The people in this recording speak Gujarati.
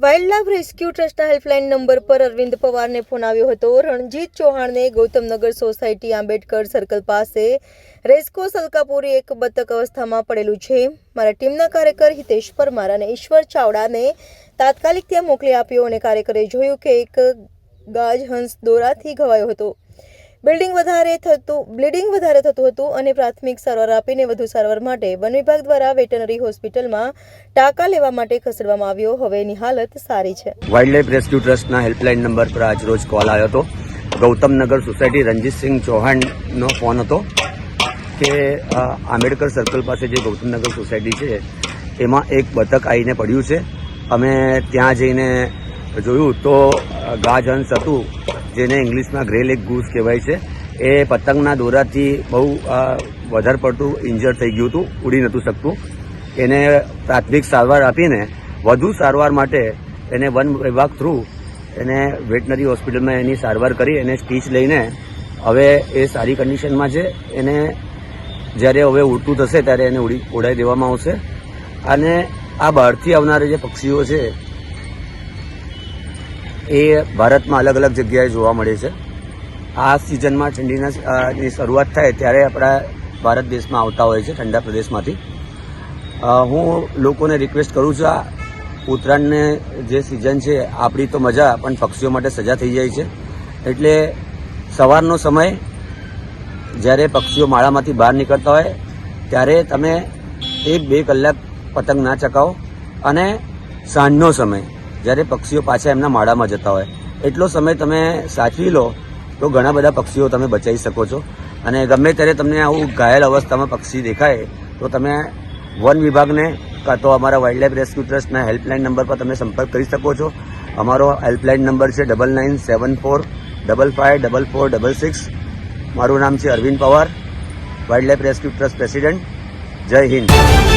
વાઇલ્ડ લાઇફ રેસ્ક્યુ ટ્રસ્ટના હેલ્પલાઇન નંબર પર અરવિંદ પવારને ફોન આવ્યો હતો. રણજીત ચૌહાણને ગૌતમનગર સોસાયટી આંબેડકર સર્કલ પાસે રેસ્કો સલકાપુરી એક બતક અવસ્થામાં પડેલું છે. મારા ટીમના કાર્યકર હિતેશ પરમાર અને ઈશ્વર ચાવડાને તાત્કાલિક ત્યાં મોકલી આપ્યો અને કાર્યકરે જોયું કે એક ગાજ હંસ દોરાથી ઘવાયો હતો. બિલ્ડિંગ વધારે થતું, બ્લીડિંગ વધારે થતું હતું અને પ્રાથમિક સારવાર આપીને વધુ સારવાર માટે વન વિભાગ દ્વારા વેટનરી હોસ્પિટલમાં ટાંકા લેવા માટે ખસેડવામાં આવ્યો. હવે એની હાલત સારી છે. વાઇલ્ડ લાઇફ રેસ્ક્યુ ટ્રસ્ટના હેલ્પલાઇન નંબર પર આજ રોજ કોલ આવ્યો હતો. ગૌતમનગર સોસાયટી રણજીતસિંહ ચૌહાણનો ફોન હતો કે આંબેડકર સર્કલ પાસે જે ગૌતમનગર સોસાયટી છે, એમાં એક બતક આવીને પડ્યું છે. અમે ત્યાં જઈને જોયું તો ગાજહંસ હતું. જેને ઇંગ્લિશમાં ગ્રે લેગ ગૂસ કહેવાય છે, એ પતંગના દોરાથી બહુ વધારે પડતું ઇન્જર થઈ ગયું હતું, ઉડી નહોતું શકતું. એને પ્રાથમિક સારવાર આપીને વધુ સારવાર માટે એને વન વિભાગ થ્રુ એને વેટનરી હોસ્પિટલમાં એની સારવાર કરી, એને સ્ટીચ લઈને હવે એ સારી કન્ડિશનમાં છે. એને જ્યારે હવે ઉડતું થશે ત્યારે એને ઉડી ઉડાઈ દેવામાં આવશે. અને આ બહારથી આવનારા જે પક્ષીઓ છે એ ભારતમાં અલગ અલગ જગ્યાએ જોવા મળે છે. આ સિઝનમાં ઠંડીના શરૂઆત થાય ત્યારે આપણા ભારત દેશમાં આવતા હોય છે, ઠંડા પ્રદેશમાંથી. હું લોકોને રિક્વેસ્ટ કરું છું, આ ઉત્તરાયણને જે સિઝન છે, આપણી તો મજા, પણ પક્ષીઓ માટે સજા થઈ જાય છે. એટલે સવારનો સમય, જ્યારે પક્ષીઓ માળામાંથી બહાર નીકળતા હોય, ત્યારે તમે એક બે કલાક પતંગ ના ચકાવો અને સાંજનો સમય. જ્યારે પક્ષીઓ પાછા એમના માળામાં જતા હોય. એટલો સમય તમે સાચવી લો તો ઘણા બધા પક્ષીઓ તમે બચાવી શકો છો. અને ગમે ત્યારે તમને આવું ઘાયલ અવસ્થામાં પક્ષી દેખાય, તો તમે વન વિભાગને કાં તો અમારા વાઇલ્ડ લાઇફ રેસ્ક્યુ ટ્રસ્ટના હેલ્પલાઇન નંબર પર તમે સંપર્ક કરી શકો છો. અમારો હેલ્પલાઇન નંબર છે double nine seven four double five double four double six મારું નામ છે Arvind Pawar wild life rescue trust president જય હિન્દ.